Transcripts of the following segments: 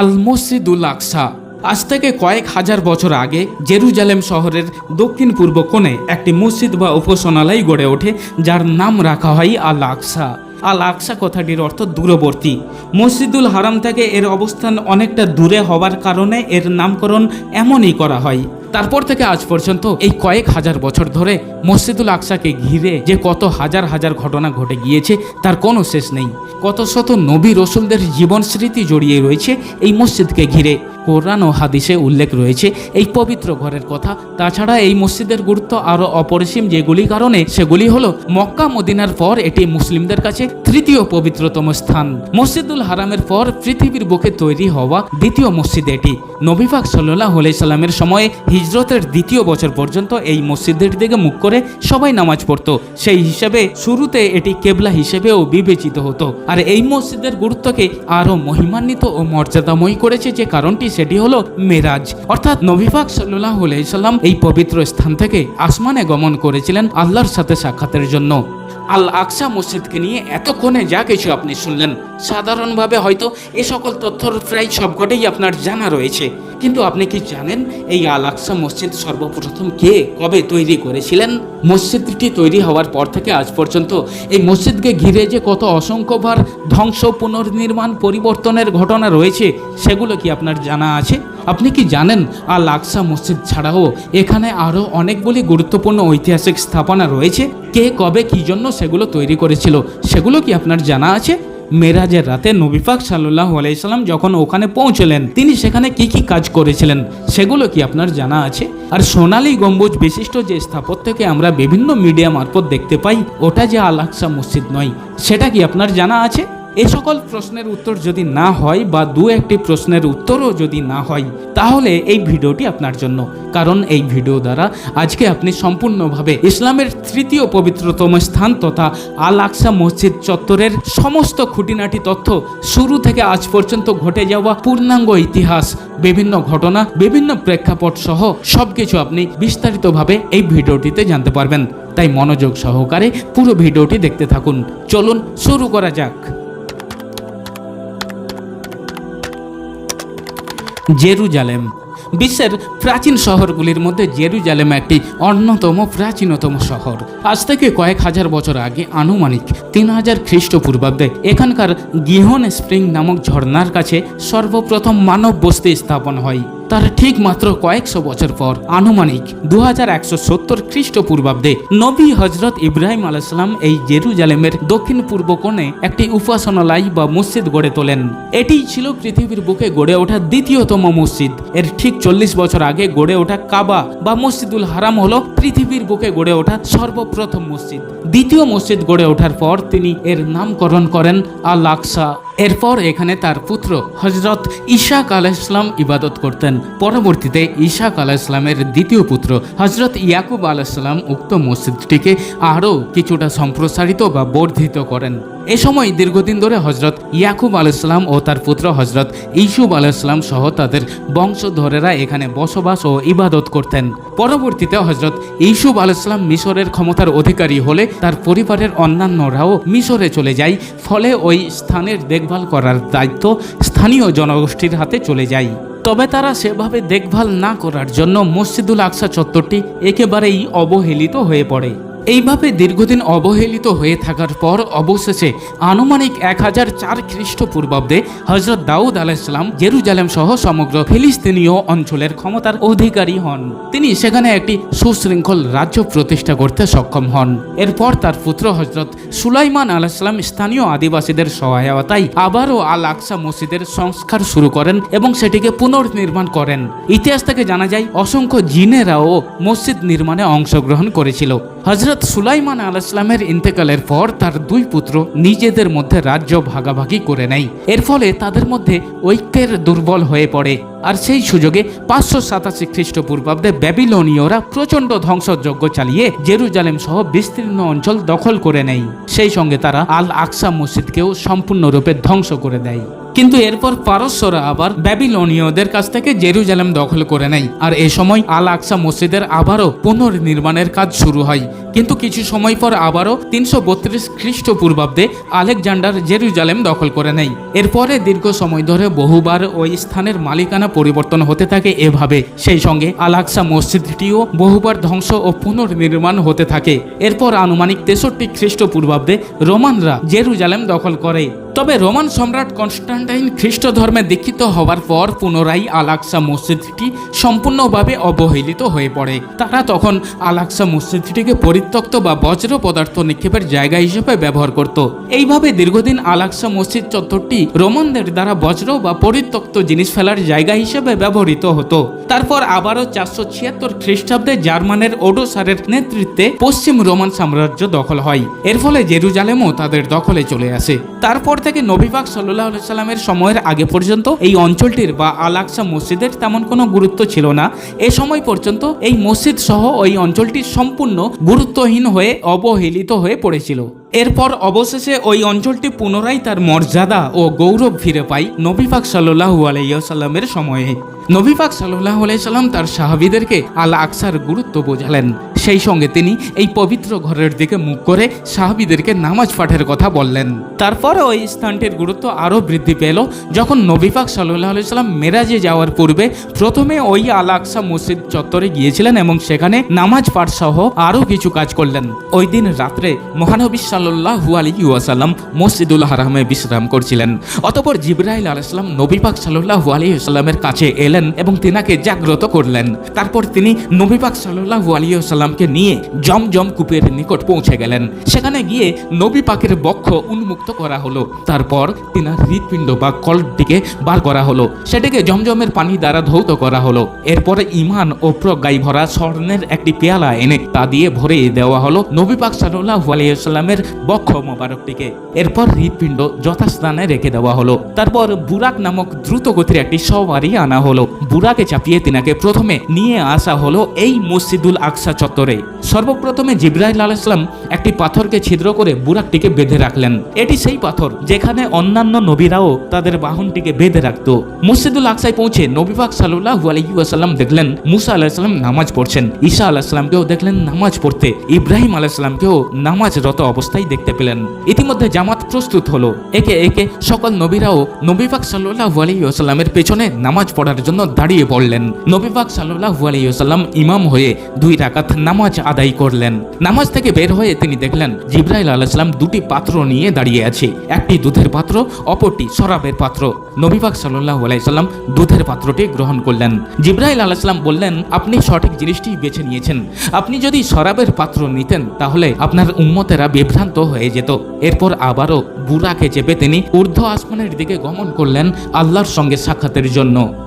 আল মসজিদুল আকসা। আজ থেকে কয়েক হাজার বছর আগে জেরুজালেম শহরের দক্ষিণ পূর্ব কোণে একটি মসজিদ বা উপাসনালয় গড়ে ওঠে, যার নাম রাখা হয় আল আকসা আল আকসা কথাটির অর্থ দূরবর্তী। মসজিদুল হারাম থেকে এর অবস্থান অনেকটা দূরে হওয়ার কারণে এর নামকরণ এমনই করা হয়। তারপর থেকে আজ পর্যন্ত এই কয়েক হাজার বছর ধরে মসজিদুল আকসাকে ঘিরে যে কত হাজার হাজার ঘটনা ঘটে গিয়েছে, তার কোনো শেষ নেই। কত শত নবী রসুলদের জীবন স্মৃতি জড়িয়ে রয়েছে এই মসজিদকে ঘিরে। কোরআন ও হাদিসে উল্লেখ রয়েছে এই পবিত্র ঘরের কথা। তাছাড়া এই মসজিদের গুরুত্ব আরও অপরিসীম যেগুলি কারণে সেগুলি হলো মক্কা মদিনার পর এটি মুসলিমদের কাছে তৃতীয় পবিত্রতম স্থান। মসজিদুল হারামের পর পৃথিবীর বুকে তৈরি হওয়া দ্বিতীয় মসজিদ এটি। নবীফাক সাল্লাহ সাল্লামের সময়ে হিজরতের দ্বিতীয় বছর পর্যন্ত এই মসজিদের দিকে মুখ করে সবাই নামাজ পড়তো। সেই হিসেবে শুরুতে এটি কেবলা হিসেবেও বিবেচিত হতো। আর এই মসজিদের গুরুত্বকে আরও মহিমান্বিত ও মর্যাদাময়ী করেছে যে কারণটি সেটি হলো মেরাজ। অর্থাৎ নবীফাক সাল্লাহ সাল্লাম এই পবিত্র স্থান থেকে আসমানে গমন করেছিলেন আল্লাহর সাথে সাক্ষাতের জন্য। আল আকসা মসজিদকে নিয়ে এতক্ষণে যা কিছু আপনি শুনলেন, সাধারণভাবে হয়তো এ সকল তথ্যর প্রায় সবকটাই আপনার জানা রয়েছে। কিন্তু আপনি কি জানেন এই আল আকসা মসজিদ সর্বপ্রথম কে, কবে তৈরি করেছিলেন? মসজিদটি তৈরি হওয়ার পর থেকে আজ পর্যন্ত এই মসজিদকে ঘিরে যে কত অসংখ্যবার ধ্বংস পুনর্নির্মাণ পরিবর্তনের ঘটনা রয়েছে, সেগুলো কি আপনার জানা আছে। আপনি কি জানেন আল আকসা মসজিদ ছাড়াও এখানে আরও অনেকগুলি গুরুত্বপূর্ণ ঐতিহাসিক স্থাপনা রয়েছে? কে কবে কী জন্য সেগুলো তৈরি করেছিল? সেগুলো কি আপনার জানা আছে? মেরাজের রাতে নবিফাক সাল্লাহ আলাইসাল্লাম যখন ওখানে পৌঁছলেন, তিনি সেখানে কি কি কাজ করেছিলেন, সেগুলো কি আপনার জানা আছে? আর সোনালী গম্বুজ বিশিষ্ট যে স্থাপত্যকে আমরা বিভিন্ন মিডিয়া মারফত দেখতে পাই, ওটা যে আল আকসা মসজিদ নয়, সেটা কি আপনার জানা আছে? এ সকল প্রশ্নের উত্তর যদি না হয় বা দু একটি প্রশ্নের উত্তরও যদি না হয়, তাহলে এই ভিডিওটি আপনার জন্য। কারণ এই ভিডিও দ্বারা আজকে আপনি সম্পূর্ণভাবে ইসলামের তৃতীয় পবিত্রতম স্থান তথা আল আকসা মসজিদ চত্বরের সমস্ত খুঁটিনাটি তথ্য শুরু থেকে আজ পর্যন্ত ঘটে যাওয়া পূর্ণাঙ্গ ইতিহাস, বিভিন্ন ঘটনা, বিভিন্ন প্রেক্ষাপট সহ সবকিছু আপনি বিস্তারিতভাবে এই ভিডিওটিতে জানতে পারবেন। তাই মনোযোগ সহকারে পুরো ভিডিওটি দেখতে থাকুন। চলুন শুরু করা যাক। জেরুজালেম। বিশ্বের প্রাচীন শহরগুলির মধ্যে জেরুজালেম একটি অন্যতম প্রাচীনতম শহর। আজ থেকে কয়েক হাজার বছর আগে আনুমানিক তিন হাজার খ্রিস্টপূর্বাব্দে এখানকার গিহন স্প্রিং নামক ঝর্ণার কাছে সর্বপ্রথম মানব বস্তি স্থাপন হয়। তার ঠিক মাত্র কয়েকশো বছর পর আনুমানিক দু হাজার একশো সত্তর খ্রিস্টপূর্বাব্দে নবী হজরত ইব্রাহিম আলাইসালাম এই জেরুজালেমের দক্ষিণ পূর্ব কোণে একটি উপাসনালয় বা মসজিদ গড়ে তোলেন। এটিই ছিল পৃথিবীর বুকে গড়ে ওঠা দ্বিতীয়তম মসজিদ। এর ঠিক চল্লিশ বছর আগে গড়ে ওঠা কাবা বা মসজিদুল হারাম হল পৃথিবীর বুকে গড়ে ওঠা সর্বপ্রথম মসজিদ। দ্বিতীয় মসজিদ গড়ে ওঠার পর তিনি এর নামকরণ করেন আল আকসা এরপর এখানে তার পুত্র হজরত ইশাক আলাহ ইসলাম ইবাদত করতেন। পরবর্তীতে ইশাক আলাহ ইসলামের দ্বিতীয় পুত্র হজরত ইয়াকুব আলাহ ইসলাম উক্ত মসজিদটিকে আরও কিছুটা সম্প্রসারিত বা বর্ধিত করেন। এ সময় দীর্ঘদিন ধরে হজরত ইয়াকুব আলাইসালাম ও তার পুত্র হজরত ইসুব আলাইসালাম সহ তাদের বংশধরেরা এখানে বসবাস ও ইবাদত করতেন। পরবর্তীতে হজরত ইসুব আলাইসালাম মিশরের ক্ষমতার অধিকারী হলে তার পরিবারের অন্যান্যরাও মিশরে চলে যায়, ফলে ওই স্থানের দেখভাল করার দায়িত্ব স্থানীয় জনগোষ্ঠীর হাতে চলে যায়। তবে তারা সেভাবে দেখভাল না করার জন্য মসজিদুল আকসা চত্বরটি একেবারেই অবহেলিত হয়ে পড়ে। এইভাবে দীর্ঘদিন অবহেলিত হয়ে থাকার পর অবশেষে আনুমানিক এক হাজার চার খ্রিস্টপূর্বাব্দে হজরত দাউদ আলাইসালাম জেরুজালেম সহ সমগ্র ফিলিস্তিনীয় অঞ্চলের ক্ষমতার অধিকারী হন। তিনি সেখানে একটি সুশৃঙ্খল রাজ্য প্রতিষ্ঠা করতে সক্ষম হন। এরপর তার পুত্র হজরত সুলাইমান আলাইসালাম স্থানীয় আদিবাসীদের সহায়তায় আবারও আল আকসা মসজিদের সংস্কার শুরু করেন এবং সেটিকে পুনর্নির্মাণ করেন। ইতিহাস থেকে জানা যায়, অসংখ্য জিনেরাও মসজিদ নির্মাণে অংশগ্রহণ করেছিল। হজরত সুলাইমান আল ইসলামের ইন্তেকালের পর তার দুই পুত্র নিজেদের মধ্যে রাজ্য ভাগাভাগি করে নেয়। এর ফলে তাদের মধ্যে ঐক্যের দুর্বল হয়ে পড়ে। আর সেই সুযোগে পাঁচশো সাতাশি খ্রিস্টপূর্বাব্দে ব্যাবিলনীয়রা প্রচণ্ড ধ্বংসযজ্ঞ চালিয়ে জেরুজালেম সহ বিস্তীর্ণ অঞ্চল দখল করে নেয়। সেই সঙ্গে তারা আল আকসা মসজিদকেও সম্পূর্ণরূপে ধ্বংস করে দেয়। কিন্তু এরপর পারস্যরা আবার ব্যাবিলনীয়দের কাছ থেকে জেরুজালেম দখল করে নেয়। আর এ সময় আল আকসা মসজিদের আবারও পুনর্নির্মাণের কাজ শুরু হয়। কিন্তু কিছু সময় পর আবারও তিনশো বত্রিশ খ্রিস্টপূর্বাব্দে আলেকজান্ডার জেরুজালেম দখল করে নেয়। এরপরে দীর্ঘ সময় ধরে বহুবার ওই স্থানের মালিকানা পরিবর্তন হতে থাকে এভাবে। সেই সঙ্গে আল আকসা মসজিদটিও বহুবার ধ্বংস ও পুনর্নির্মাণ হতে থাকে। এরপর আনুমানিক তেষট্টি খ্রিস্টপূর্বাব্দে রোমানরা জেরুজালেম দখল করে। তবে রোমান সম্রাট কনস্টান্টাইন খ্রিস্ট ধর্মে দীক্ষিত হওয়ার পর পুনরায় আলাক্সা মসজিদটি সম্পূর্ণভাবে অবহেলিত হয়ে পড়ে। তারা তখন আলাক্সা মসজিদটিকে পরিত্যক্ত বা বজ্র পদার্থ নিক্ষেপের জায়গা হিসেবে ব্যবহার করত। এইভাবে দীর্ঘদিন আলাক্সা মসজিদ চত্বরটি রোমানদের দ্বারা বজ্র বা পরিত্যক্ত জিনিস ফেলার জায়গা হিসেবে ব্যবহৃত হতো। তারপর আবারও চারশো ছিয়াত্তর খ্রিস্টাব্দে জার্মানের ওডোসারের নেতৃত্বে পশ্চিম রোমান সাম্রাজ্য দখল হয়। এর ফলে জেরুজালেমও তাদের দখলে চলে আসে। তারপর থেকে নবীবাগ সাল্লাহ সাল্লামের সময়ের আগে পর্যন্ত এই অঞ্চলটির বা আল আকসা মসজিদের তেমন কোনো গুরুত্ব ছিল না। এ সময় পর্যন্ত এই মসজিদ সহ ওই অঞ্চলটি সম্পূর্ণ গুরুত্বহীন হয়ে অবহেলিত হয়ে পড়েছিল। এরপর অবশেষে ওই অঞ্চলটি পুনরায় তার মর্যাদা ও গৌরব ফিরে পায় নবীবাগ সাল্লাহু আলাইসাল্লামের সময়ে। নবীপাক সাল্লাহ আলাইসাল্লাম তার সাহাবিদেরকে আল আকসার গুরুত্ব বোঝালেন। সেই সঙ্গে তিনি এই পবিত্র ঘরের দিকে মুখ করে সাহাবিদেরকে নামাজ পাঠের কথা বললেন। তারপর ওই স্থানটির গুরুত্ব আরও বৃদ্ধি পেল। যখন নবীপাক সাল্লাহ আলাইসাল্লাম মেরাজে যাওয়ার পূর্বে প্রথমে ওই আল আকসা মসজিদ চত্বরে গিয়েছিলেন এবং সেখানে নামাজ পাঠ সহ আরও কিছু কাজ করলেন। ওই দিন রাত্রে মহানবী সাল্লাহু আলী ওয়াসাল্লাম মসজিদুল হারামে বিশ্রাম করছিলেন। অতপর জিব্রাইল আলাইসাল্লাম নবীপাক সাল্লাহু আলী সাল্লামের কাছে এলেন এবং তিনাকে জাগ্রত করলেন। তারপর তিনি নবীপাক সাল্লাহু আলী সাল্লামকে নিয়ে জমজম কূপের নিকট পৌঁছে গেলেন। সেখানে গিয়ে নবী পাকের বক্ষ উন্মুক্ত করা হলো। তারপর তিনার হৃৎপিণ্ড বা কলটিকে বার করা হলো। সেটিকে জমজমের পানি দ্বারা ধৌত করা হলো। এরপরে ইমান ও প্রজ্ঞায় ভরা স্বর্ণের একটি পেয়ালা এনে তা দিয়ে ভরে দেওয়া হলো নবী পাক সাল্লাহু আলাইসাল্লামের বক্ষ মোবারকটিকে। এরপর হৃৎপিণ্ড যথাস্থানে রেখে দেওয়া হলো। তারপর বুরাক নামক দ্রুত গতির একটি সওয়ারি আনা হলো। বুরাকে চাপিয়ে তিনাকে প্রথমে নিয়ে আসা হলো এই মসজিদুল আকসা চত্বরে। সর্বপ্রথমে জিব্রাইল আলাইসলাম একটি পাথরকে ছিদ্র করে বুরাকটিকে বেঁধে রাখলেন। এটি সেই পাথর যেখানে অন্যান্য নবীরাও তাদের বাহনটিকে বেঁধে রাখত। মসজিদুল আকসায় পৌঁছে নবীবাগ সাল্লাহ আলহিউসাল্লাম দেখলেন মুসা আলাহিসাল্লাম নামাজ পড়ছেন। ঈসা আলাহিসাল্লামকেও দেখলেন নামাজ পড়তে। ইব্রাহিম আলাহিসাল্লামকেও নামাজরত অবস্থায় দেখতে পেলেন। ইতিমধ্যে জামাত প্রস্তুত হলো। একে একে সকল নবীরাও নবীবাগ সাল্লাহ আলহিউসাল্লামের পেছনে নামাজ পড়ার জন্য দাঁড়িয়ে পড়লেন। নবীবাগ সাল্লাহ আলহিউসাল্লাম ইমাম হয়ে দুই রাকাত নামাজ আদায় করলেন। নামাজ থেকে বের হয়ে তিনি দেখলেন জিব্রাইল আলাহিসাল্লাম দুটি পাত্র নিয়ে দাঁড়িয়ে আছে। একটি দুধের পাত্র, অপরটি শরাবের পাত্র। নবীবাগ সাল্লাহ আলাইসাল্লাম দুধের পাত্রটি গ্রহণ করলেন। জিব্রাইল আলাইসাল্লাম বললেন, আপনি সঠিক জিনিসটি বেছে নিয়েছেন। আপনি যদি শরাবের পাত্র নিতেন, তাহলে আপনার উম্মতেরা বিভ্রান্ত হয়ে যেত। এরপর আবারও বুড়াকে চেপে তিনি ঊর্ধ্ব আসমানের দিকে গমন করলেন আল্লাহর সঙ্গে সাক্ষাতের জন্য।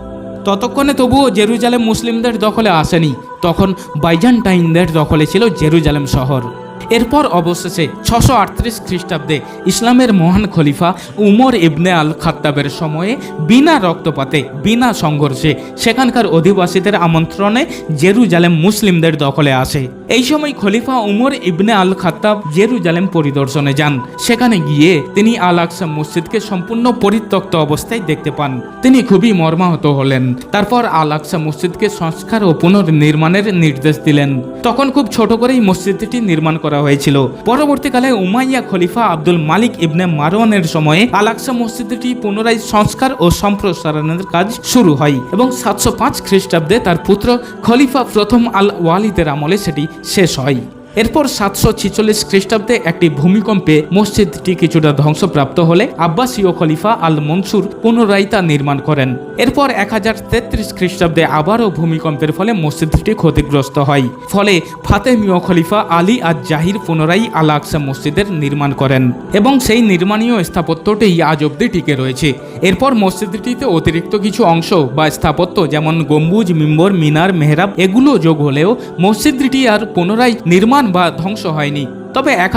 ততক্ষণে তবুও জেরুজালেম মুসলিমদের দখলে আসেনি। তখন বাইজান্টাইনদের দখলে ছিল জেরুজালেম শহর। এরপর অবশেষে ছশো আটত্রিশ খ্রিস্টাব্দে ইসলামের মহান খলিফা উমর ইবনে আল খাত্তাবের সময়ে বিনা রক্তপাতে, বিনা সংঘর্ষে সেখানকার অধিবাসীদের আমন্ত্রণে জেরুজালেম মুসলিমদের দখলে আসে। এই সময় খলিফা Umar ibn al Khattab Jerusalem পরিদর্শনে যান। সেখানে গিয়ে তিনি আল আকসা মসজিদকে সম্পূর্ণ পরিত্যক্ত অবস্থায় দেখতে পান। তিনি খুবই মর্মাহত হলেন। তারপর আল আকসা মসজিদকে সংস্কার ও পুনর্নির্মাণের নির্দেশ দিলেন। তখন খুব ছোট করেই মসজিদটি নির্মাণ করা হয়েছিল। পরবর্তীকালে উমাইয়া খলিফা আব্দুল মালিক ইবনে মারওয়ানের সময়ে আল আকসা মসজিদটি পুনরায় সংস্কার ও সম্প্রসারণের কাজ শুরু হয় এবং সাতশো পাঁচ খ্রিস্টাব্দে তার পুত্র খলিফা প্রথম আল ওয়ালিদের আমলে সেটি শেষ হয়। এরপর সাতশো ছিচল্লিশ খ্রিস্টাব্দে একটি ভূমিকম্পে মসজিদটি কিছুটা ধ্বংসপ্রাপ্ত হলে আব্বাসীয় খলিফা আল মনসুর পুনরায় তা নির্মাণ করেন। এরপর এক হাজার তেত্রিশ খ্রিস্টাব্দে আবারও ভূমিকম্পের ফলে মসজিদটি ক্ষতিগ্রস্ত হয়। ফলে ফাতেমীয় খলিফা আলী আজ জাহির পুনরায় আল আকসা মসজিদের নির্মাণ করেন এবং সেই নির্মাণীয় স্থাপত্যটি আজ অব্দি টিকে রয়েছে। এরপর মসজিদটিতে অতিরিক্ত কিছু অংশ বা স্থাপত্য যেমন গম্বুজ, মিম্বর, মিনার, মেহরাব এগুলো যোগ হলেও মসজিদটি আর পুনরায় নির্মাণ বা ধ্বংস হয়নি। তবে এক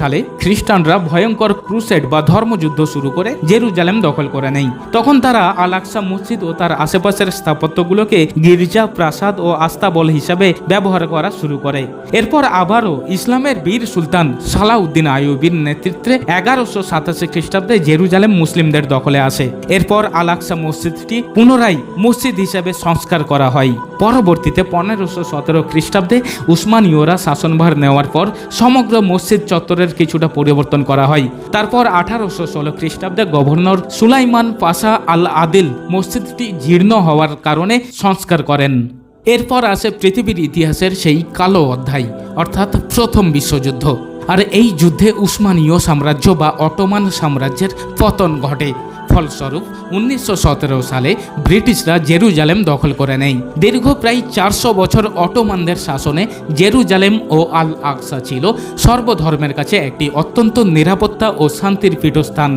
সালে খ্রিস্টানরা ভয়ঙ্কর ক্রুসেড বা ধর্মযুদ্ধ শুরু করে জেরুজালেম দখল করে নেয়। তখন তারা আল আকসা মসজিদ ও তার আশেপাশের স্থাপত্যগুলোকে গির্জা, প্রাসাদ ও আস্তাবল হিসাবে ব্যবহার করা শুরু করে। এরপর আবারও ইসলামের বীর সুলতান সালাউদ্দিন আইয়ুবির নেতৃত্বে এগারোশো সাতাশি খ্রিস্টাব্দে জেরুজালেম মুসলিমদের দখলে আসে। এরপর আল আকসা মসজিদটি পুনরায় মসজিদ হিসাবে সংস্কার করা হয়। পরবর্তীতে পনেরোশো সতেরো খ্রিস্টাব্দে উসমানীয়রা শাসনভার নেওয়ার পর সমগ্র মসজিদ চত্বরের কিছুটা পরিবর্তন করা হয়। তারপর আঠারোশো ষোলো খ্রিস্টাব্দে governor Sulaiman Pasha al Adil মসজিদটি জীর্ণ হওয়ার কারণে সংস্কার করেন। এরপর আসে পৃথিবীর ইতিহাসের সেই কালো অধ্যায়, অর্থাৎ প্রথম বিশ্বযুদ্ধ। আর এই যুদ্ধে উসমানীয় সাম্রাজ্য বা অটোমান সাম্রাজ্যের পতন ঘটে। ফলস্বরূপ উনিশশো সালে ব্রিটিশরা জেরুজালেম দখল করে নেয়। দীর্ঘ প্রায় চারশো বছর অটোমানদের শাসনে জেরুজালেম ও আল আকসা ছিল সর্বধর্মের কাছে একটি অত্যন্ত নিরাপত্তা ও শান্তির পীঠস্থান।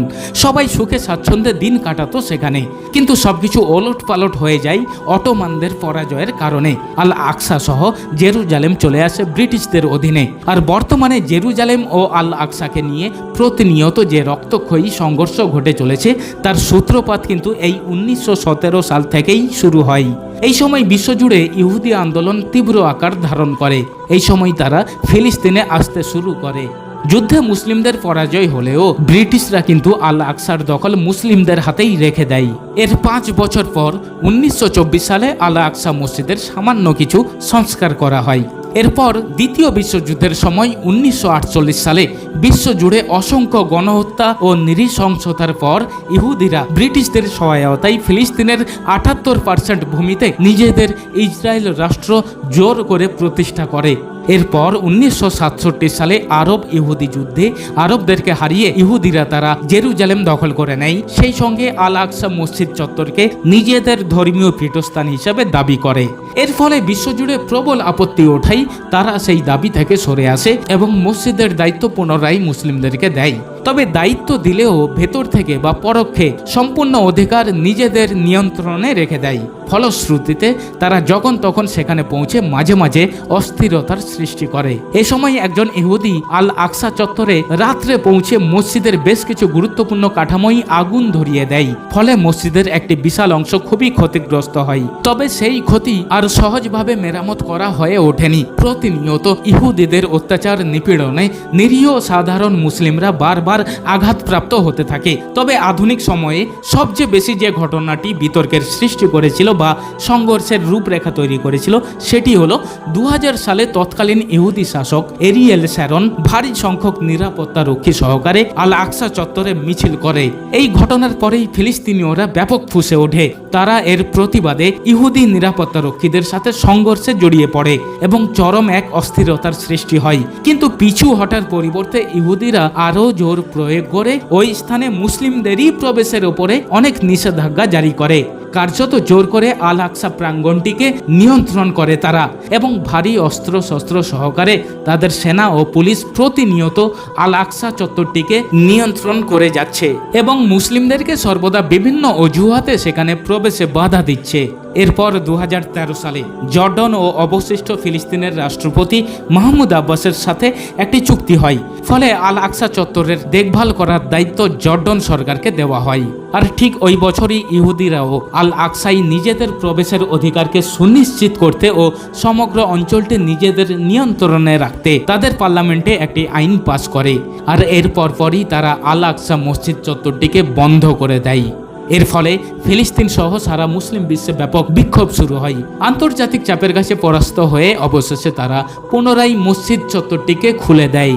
সবাই সুখে স্বাচ্ছন্দ্যে দিন কাটাতো সেখানে। কিন্তু সবকিছু ওলট পালট হয়ে যায় অটোমানদের পরাজয়ের কারণে। আল আকসা সহ জেরুজালেম চলে আসে ব্রিটিশদের অধীনে। আর বর্তমানে জেরুজালেম ও আল আকসাকে নিয়ে প্রতিনিয়ত যে রক্তক্ষয়ী সংঘর্ষ ঘটে চলেছে তার সূত্রপাত কিন্তু এই উনিশশো সতেরো সাল থেকেই শুরু হয়। এই সময় বিশ্বজুড়ে ইহুদি আন্দোলন তীব্র আকার ধারণ করে। এই সময় তারা ফিলিস্তিনে আসতে শুরু করে। যুদ্ধে মুসলিমদের পরাজয় হলেও ব্রিটিশরা কিন্তু আল আকসার দখল মুসলিমদের হাতেই রেখে দেয়। এর পাঁচ বছর পর উনিশশো চব্বিশ সালে আল আকসা মসজিদের সামান্য কিছু সংস্কার করা হয়। এরপর দ্বিতীয় বিশ্বযুদ্ধের সময় উনিশশো আটচল্লিশ সালে বিশ্বজুড়ে অসংখ্য গণহত্যা ও নৃশংসতার পর ইহুদিরা ব্রিটিশদের সহায়তায় ফিলিস্তিনের আটাত্তর পার্সেন্ট ভূমিতে নিজেদের ইসরায়েল রাষ্ট্র জোর করে প্রতিষ্ঠা করে। এরপর উনিশশো সাতষট্টি সালে আরব ইহুদি যুদ্ধে আরবদেরকে হারিয়ে ইহুদিরা তারা জেরুজালেম দখল করে নেয়। সেই সঙ্গে আল আকসা মসজিদ চত্বরকে নিজেদের ধর্মীয় পীঠস্থান হিসাবে দাবি করে। এর ফলে বিশ্বজুড়ে প্রবল আপত্তি ওঠাই তারা সেই দাবি থেকে সরে আসে এবং মসজিদের দায়িত্ব পুনরায় মুসলিমদেরকে দেয়। তবে দায়িত্ব দিলেও ভেতর থেকে বা পরোক্ষে সম্পূর্ণ অধিকার নিজেদের নিয়ন্ত্রণে রেখে দেয়। ফলশ্রুতিতে তারা যখন তখন সেখানে পৌঁছে মাঝে মাঝে অস্থিরতার সৃষ্টি করে। এ সময় একজন ইহুদি আল আকসা চত্বরে রাত্রে পৌঁছে মসজিদের বেশ কিছু গুরুত্বপূর্ণ কাঠামোই আগুন ধরিয়ে দেয়। ফলে মসজিদের একটি বিশাল অংশ খুবই ক্ষতিগ্রস্ত হয়। তবে সেই ক্ষতি আর সহজভাবে মেরামত করা হয়ে ওঠেনি। প্রতিনিয়ত ইহুদিদের অত্যাচার নিপীড়নে নিরীহ সাধারণ মুসলিমরা বারবার আঘাতপ্রাপ্ত হতে থাকে। তবে আধুনিক সময়ে সবচেয়ে বেশি যে ঘটনাটি বিতর্কের সৃষ্টি করেছিল বা সংঘর্ষের রূপরেখা তৈরি করেছিল, সেটি হলো দু হাজার সালে তৎকালীন ইহুদি শাসক এরিয়েল স্যারন ভারী সংখ্যক নিরাপত্তা রক্ষী সহকারে আল আকসা চত্বরে মিছিল করে। এই ঘটনার পরেই ফিলিস্তিনীয়রা ব্যাপক ফুসে ওঠে। তারা এর প্রতিবাদে ইহুদি নিরাপত্তা রক্ষীদের সাথে সংঘর্ষে জড়িয়ে পড়ে এবং চরম এক অস্থিরতার সৃষ্টি হয়। কিন্তু পিছু হটার পরিবর্তে ইহুদিরা আরও জোর প্রয়োগ করে ওই স্থানে মুসলিমদেরই প্রবেশের ওপরে অনেক নিষেধাজ্ঞা জারি করে। কার্যত জোর করে আল আকসা প্রাঙ্গণটিকে নিয়ন্ত্রণ করে তারা এবং ভারী অস্ত্র শস্ত্র সহকারে তাদের সেনা ও পুলিশ প্রতিনিয়ত আল আকসা চত্বরটিকে নিয়ন্ত্রণ করে যাচ্ছে এবং মুসলিমদেরকে সর্বদা বিভিন্ন অজুহাতে সেখানে প্রবেশে বাধা দিচ্ছে। এরপর দু হাজার তেরো সালে জর্ডন ও অবশিষ্ট ফিলিস্তিনের রাষ্ট্রপতি মাহমুদ আব্বাসের সাথে একটি চুক্তি হয়। ফলে আল আকসা চত্বরের দেখভাল করার দায়িত্ব জর্ডন সরকারকে দেওয়া হয়। আর ঠিক ওই বছরই ইহুদিরাও আল আকসাই নিজেদের প্রবেশের অধিকারকে সুনিশ্চিত করতে ও সমগ্র অঞ্চলটি নিজেদের নিয়ন্ত্রণে রাখতে তাদের পার্লামেন্টে একটি আইন পাশ করে। আর এর পরপরই তারা আল আকসা মসজিদ চত্বরটিকে বন্ধ করে দেয়। এর ফলে ফিলিস্তিন সহ সারা মুসলিম বিশ্বে ব্যাপক বিক্ষোভ শুরু হয়। আন্তর্জাতিক চাপের কাছে পরাস্ত হয়ে অবশেষে তারা পুনরায় মসজিদ চত্বরটিকে খুলে দেয়।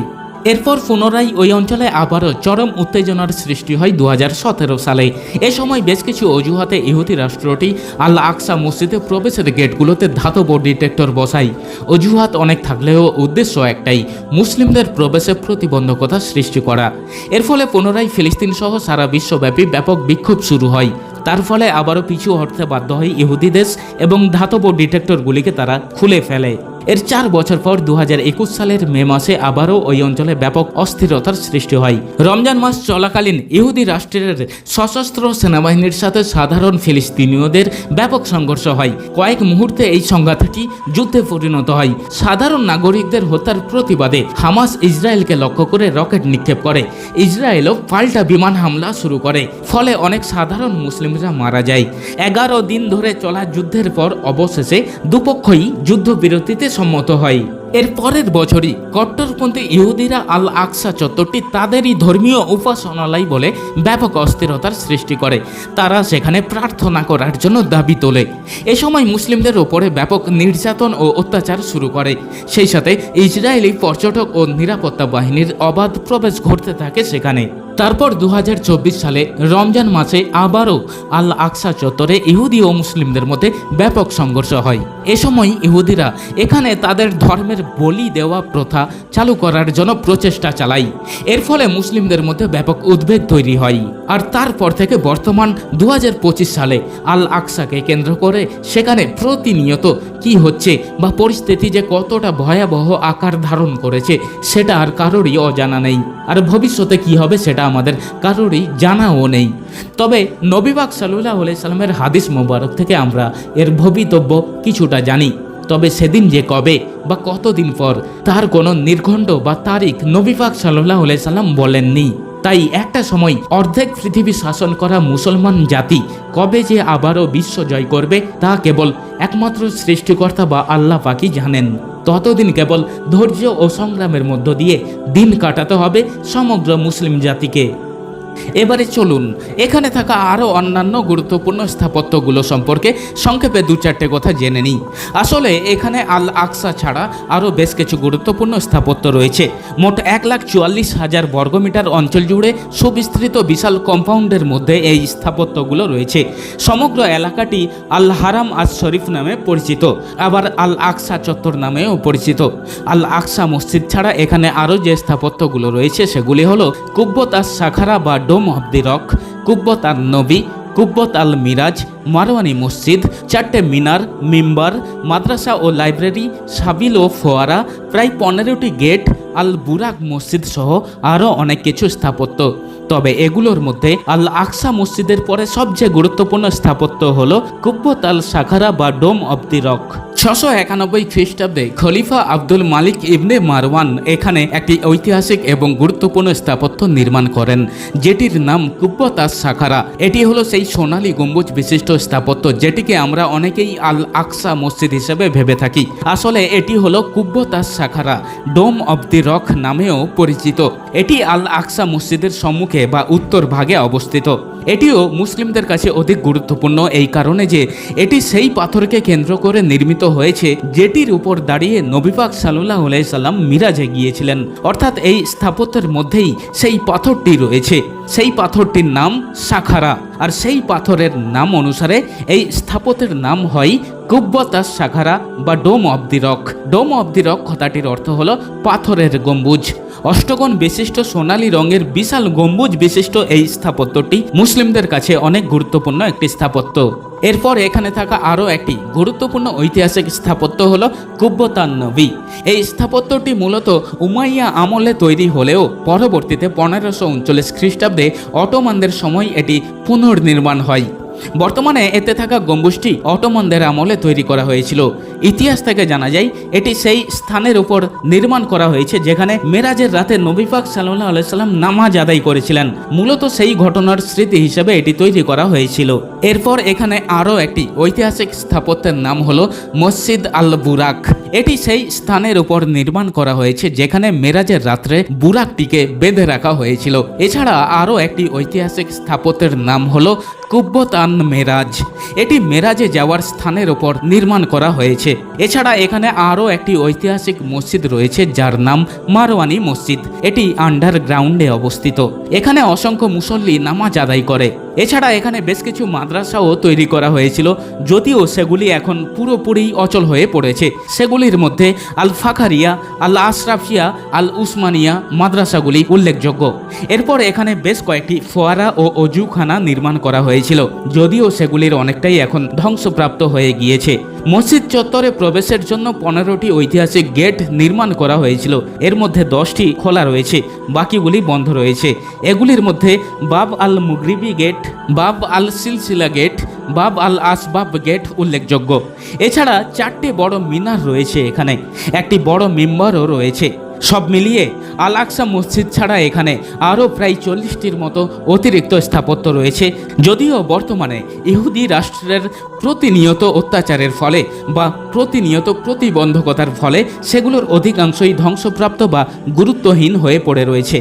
এরপর পুনরায় ওই অঞ্চলে আবারও চরম উত্তেজনার সৃষ্টি হয় দু হাজার সতেরো সালে। এ সময় বেশ কিছু অজুহাতে ইহুদি রাষ্ট্রটি আল আকসা মসজিদে প্রবেশের গেটগুলোতে ধাতব ডিটেক্টর বসায়। অজুহাত অনেক থাকলেও উদ্দেশ্য একটাই, মুসলিমদের প্রবেশে প্রতিবন্ধকতা সৃষ্টি করা। এর ফলে পুনরায় ফিলিস্তিন সহ সারা বিশ্বব্যাপী ব্যাপক বিক্ষোভ শুরু হয়। তার ফলে আবারও পিছু হটতে বাধ্য হয় ইহুদি দেশ এবং ধাতব ডিটেক্টরগুলিকে তারা খুলে ফেলে। এর চার বছর পর দু হাজার একুশ সালের মে মাসে আবারও ওই অঞ্চলে ব্যাপক অস্থিরতার সৃষ্টি হয়। রমজান মাস চলাকালীন ইহুদি রাষ্ট্রের সশস্ত্র সেনাবাহিনীর সাথে সাধারণ ফিলিস্তিনীয়দের ব্যাপক সংঘর্ষ হয়। কয়েক মুহূর্তে এই সংঘাতটি যুদ্ধে পরিণত হয়। সাধারণ নাগরিকদের হত্যার প্রতিবাদে হামাস ইসরায়েলকে লক্ষ্য করে রকেট নিক্ষেপ করে। ইসরায়েলও পাল্টা বিমান হামলা শুরু করে। ফলে অনেক সাধারণ মুসলিমরা মারা যায়। এগারো দিন ধরে চলা যুদ্ধের পর অবশেষে দুপক্ষই যুদ্ধবিরতিতে সম্মত হয়। এর পরের বছরই কট্টরপন্থী ইহুদিরা আল আকসা চত্বরটি তাদেরই ধর্মীয় উপাসনালয় বলে ব্যাপক অস্থিরতার সৃষ্টি করে। তারা সেখানে প্রার্থনা করার জন্য দাবি তোলে। এ সময় মুসলিমদের ওপরে ব্যাপক নির্যাতন ও অত্যাচার শুরু করে। সেই সাথে ইসরায়েলি পর্যটক ও নিরাপত্তা বাহিনীর অবাধ প্রবেশ ঘটতে থাকে সেখানে। তারপর দু হাজার চব্বিশ সালে রমজান মাসে আবারও আল আকসা চত্বরে ইহুদি ও মুসলিমদের মধ্যে ব্যাপক সংঘর্ষ হয়। এ সময় ইহুদিরা এখানে তাদের ধর্মের বলি দেওয়া প্রথা চালু করার জন্য প্রচেষ্টা চালায়। এর ফলে মুসলিমদের মধ্যে ব্যাপক উদ্বেগ তৈরি হয়। আর তারপর থেকে বর্তমান দু হাজার পঁচিশ সালে আল আকসাকে কেন্দ্র করে সেখানে প্রতিনিয়ত কি হচ্ছে বা পরিস্থিতি যে কতটা ভয়াবহ আকার ধারণ করেছে, সেটা আর কারোরই অজানা নেই। আর ভবিষ্যতে কি হবে, সেটা আমাদের কারোরই জানাও নেই। তবে নবীবাগ সাল্লাহ সাল্লামের হাদিস মোবারক থেকে আমরা এর ভবিতব্য কিছুটা জানি। তবে সেদিন যে কবে বা কতদিন পর তার কোনো নির্ঘণ্ট বা তারিখ নবীবাগ সাল্লাহ সাল্লাম বলেননি। তাই একটা সময় অর্ধেক পৃথিবী শাসন করা মুসলমান জাতি কবে যে আবারও বিশ্ব জয় করবে তা কেবল একমাত্র সৃষ্টিকর্তা বা আল্লাহ পাকি জানেন। ততদিন কেবল ধৈর্য ও সংগ্রামের মধ্য দিয়ে দিন কাটাতে হবে সমগ্র মুসলিম জাতিকে। এবারে চলুন, এখানে থাকা আরও অন্যান্য গুরুত্বপূর্ণ স্থাপত্যগুলো সম্পর্কে সংক্ষেপে দু চারটে কথা জেনে নিই। আসলে এখানে আল আকসা ছাড়া আরও বেশ কিছু গুরুত্বপূর্ণ স্থাপত্য রয়েছে। মোট এক লাখ চুয়াল্লিশ হাজার বর্গমিটার অঞ্চল জুড়ে সুবিস্তৃত বিশাল কম্পাউন্ডের মধ্যে এই স্থাপত্যগুলো রয়েছে। সমগ্র এলাকাটি আল হারাম আজ শরীফ নামে পরিচিত, আবার আল আকসা চত্বর নামেও পরিচিত। আল আকসা মসজিদ ছাড়া এখানে আরও যে স্থাপত্যগুলো রয়েছে সেগুলি হলো কুব্বত আস সাখারা বা ডোম অব দি রক, কুব্বত আর নবী, কুব্বত আল মিরাজ, মারওয়ানি মসজিদ, চারটে মিনার, মিম্বার, মাদ্রাসা ও লাইব্রেরি, সাবিল ও ফোয়ারা, প্রায় পনেরোটি গেট, আল বুরাক মসজিদ সহ আরও অনেক কিছু স্থাপত্য। তবে এগুলোর মধ্যে আল আকসা মসজিদের পরে সবচেয়ে গুরুত্বপূর্ণ স্থাপত্য হল কুব্বত আল সাখারা বা ডোম অব দি রক। ছশো একানব্বই খ্রিস্টাব্দে খলিফা আব্দুল মালিক ইবনে মারওয়ান এখানে একটি ঐতিহাসিক এবং গুরুত্বপূর্ণ স্থাপত্য নির্মাণ করেন, যেটির নাম কুব্বত আস সাখারা। এটি হলো সেই সোনালী গম্বুজ বিশিষ্ট স্থাপত্য, যেটিকে আমরা অনেকেই আল আকসা মসজিদ হিসেবে ভেবে থাকি। আসলে এটি হলো কুব্বত আস সাখারা, ডোম অব দি রক নামেও পরিচিত। এটি আল আকসা মসজিদের সম্মুখে বা উত্তর ভাগে অবস্থিত। এটিও মুসলিমদের কাছে অধিক গুরুত্বপূর্ণ এই কারণে যে এটি সেই পাথরকে কেন্দ্র করে নির্মিত হয়েছে, যেটির উপর দাঁড়িয়ে নবীপাক সাল্লাহ সাল্লাম মিরাজে গিয়েছিলেন। অর্থাৎ এই স্থাপত্যের মধ্যেই সেই পাথরটি রয়েছে। সেই পাথরটির নাম সাখারা। আর সেই পাথরের নাম অনুসারে এই স্থাপত্যের নাম হয় কুব্বতা সাখারা বা Dome of the Rock. Dome of the Rock কথাটির অর্থ হল পাথরের গম্বুজ। অষ্টগণ বিশিষ্ট সোনালী রঙের বিশাল গম্বুজ বিশিষ্ট এই স্থাপত্যটি মুসলিমদের কাছে অনেক গুরুত্বপূর্ণ একটি স্থাপত্য। এরপর এখানে থাকা আরও একটি গুরুত্বপূর্ণ ঐতিহাসিক স্থাপত্য হল কুব্বতান নবী এই স্থাপত্যটি মূলত উমাইয়া আমলে তৈরি হলেও পরবর্তীতে পনেরোশো উনচল্লিশ খ্রিস্টাব্দে অটোমানদের সময় এটি পুনর্নির্মাণ হয়। বর্তমানে এতে থাকা গম্বুজটি অটোমনদের আমলে তৈরি করা হয়েছিল। ইতিহাস থেকে জানা যায়, এটি সেই স্থানের উপর নির্মাণ করা হয়েছে যেখানে মেরাজের রাতে নবীপাক সাল্লাহ আলাইসাল্লাম নামাজ আদায় করেছিলেন। মূলত সেই ঘটনার স্মৃতি হিসেবে এটি তৈরি করা হয়েছিল। এরপর এখানে আরও একটি ঐতিহাসিক স্থাপত্যের নাম হলো মসজিদ আল বুরাক এটি সেই স্থানের উপর নির্মাণ করা হয়েছে যেখানে মেরাজের রাত্রে বুরাকটিকে বেঁধে রাখা হয়েছিল। এছাড়া আরও একটি ঐতিহাসিক স্থাপত্যের নাম হলো কুব্বতান মেরাজ। এটি মেরাজে যাওয়ার স্থানের ওপর নির্মাণ করা হয়েছে। এছাড়া এখানে আরও একটি ঐতিহাসিক মসজিদ রয়েছে যার নাম মারওয়ানি মসজিদ। এটি আন্ডারগ্রাউন্ডে অবস্থিত। এখানে অসংখ্য মুসল্লি নামাজ আদায় করে। এছাড়া এখানে বেশ কিছু মাদ্রাসাও তৈরি করা হয়েছিল, যদিও সেগুলি এখন পুরোপুরি অচল হয়ে পড়েছে। সেগুলির মধ্যে আল ফাখারিয়া আল আশরাফিয়া আল উসমানিয়া মাদ্রাসাগুলি উল্লেখযোগ্য। এরপর এখানে বেশ কয়েকটি ফোয়ারা ও অজুখানা নির্মাণ করা হয়েছিল, যদিও সেগুলির অনেকটাই এখন ধ্বংসপ্রাপ্ত হয়ে গিয়েছে। মসজিদ চত্বরে প্রবেশের জন্য পনেরোটি ঐতিহাসিক গেট নির্মাণ করা হয়েছিল। এর মধ্যে দশটি খোলা রয়েছে, বাকিগুলি বন্ধ রয়েছে। এগুলির মধ্যে বাব আল মুগরিবি গেট, বাব আল সিলসিলা গেট, বাব আল আসবাব গেট উল্লেখযোগ্য। এছাড়া চারটি বড় মিনার রয়েছে এখানে। একটি বড় মেম্বারও রয়েছে। সব মিলিয়ে আল আকসা মসজিদ ছাড়া এখানে আরও প্রায় চল্লিশটির মতো অতিরিক্ত স্থাপত্য রয়েছে, যদিও বর্তমানে ইহুদি রাষ্ট্রের প্রতিনিয়ত অত্যাচারের ফলে বা প্রতিনিয়ত প্রতিবন্ধকতার ফলে সেগুলোর অধিকাংশই ধ্বংসপ্রাপ্ত বা গুরুত্বহীন হয়ে পড়ে রয়েছে।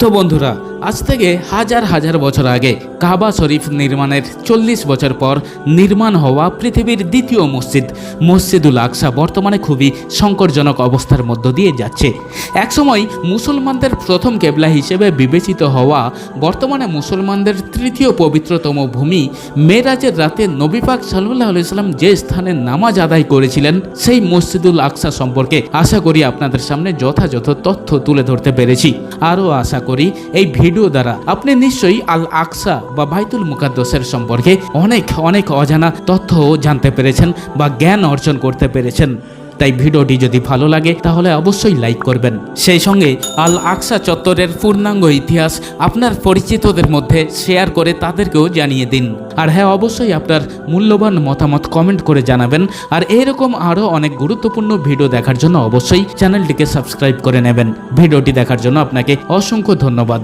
তো বন্ধুরা আজ থেকে হাজার হাজার বছর আগে কাবা শরীফ নির্মাণের চল্লিশ বছর পর নির্মাণ হওয়া পৃথিবীর দ্বিতীয় মসজিদ, মসজিদুল আকসা বর্তমানে খুবই সংকটজনক অবস্থার মধ্য দিয়ে যাচ্ছে। একসময় মুসলমানদের প্রথম কেবলা হিসেবে বিবেচিত হওয়া বর্তমানে মুসলমানদের তৃতীয় পবিত্রতম ভূমি মেরাজের রাতে নবীপাক সাল্লাহ সাল্লাম যে স্থানে নামাজ আদায় করেছিলেন, সেই মসজিদুল আকসা সম্পর্কে আশা করি আপনাদের সামনে যথাযথ তথ্য তুলে ধরতে পেরেছি। আরও আশা করি এই ভিডিও দ্বারা আপনি নিশ্চয়ই আল আকসা বা বাইতুল মুকাদ্দসের সম্পর্কে অনেক অনেক অজানা তথ্য জানতে পেরেছেন বা জ্ঞান অর্জন করতে পেরেছেন। তাই ভিডিওটি যদি ভালো লাগে, তাহলে অবশ্যই লাইক করবেন। সেই সঙ্গে আল আকসা চত্বরের পূর্ণাঙ্গ ইতিহাস আপনার পরিচিতদের মধ্যে শেয়ার করে তাদেরকেও জানিয়ে দিন। আর হ্যাঁ অবশ্যই আপনার মূল্যবান মতামত কমেন্ট করে জানাবেন। আর এরকম আরও অনেক গুরুত্বপূর্ণ ভিডিও দেখার জন্য অবশ্যই চ্যানেলটিকে সাবস্ক্রাইব করে নেবেন। ভিডিওটি দেখার জন্য আপনাকে অসংখ্য ধন্যবাদ।